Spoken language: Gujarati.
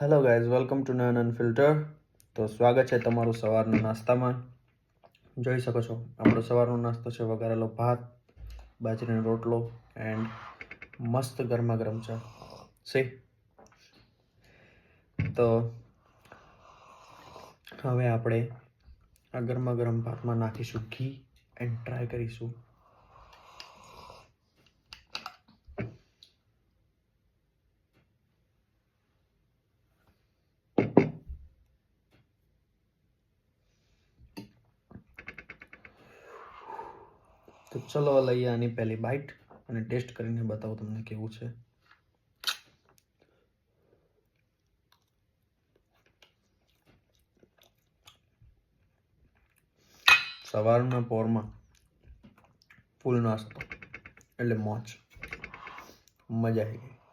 Hello guys welcome to none unfilter તો સ્વાગત છે તમારું સવારના નાસ્તામાં. જોઈ શકો છો, આપણો સવારનો નાસ્તો છે વઘારેલો ભાત, બાજરીનો રોટલો એન્ડ મસ્ત ગરમા ગરમ ચા. સી તો હવે આપણે આ ગરમા ગરમ ભાતમાં નાખીશું ઘી એન્ડ ટ્રાય કરીશું. તો ચલો લઈએ આની પહેલી બાઇટ અને ટેસ્ટ કરીને બતાવું તમને કેવું છે. સવારના પોરમાં ફૂલ નાસ્તો એટલે મોજ. મજા આવી ગઈ.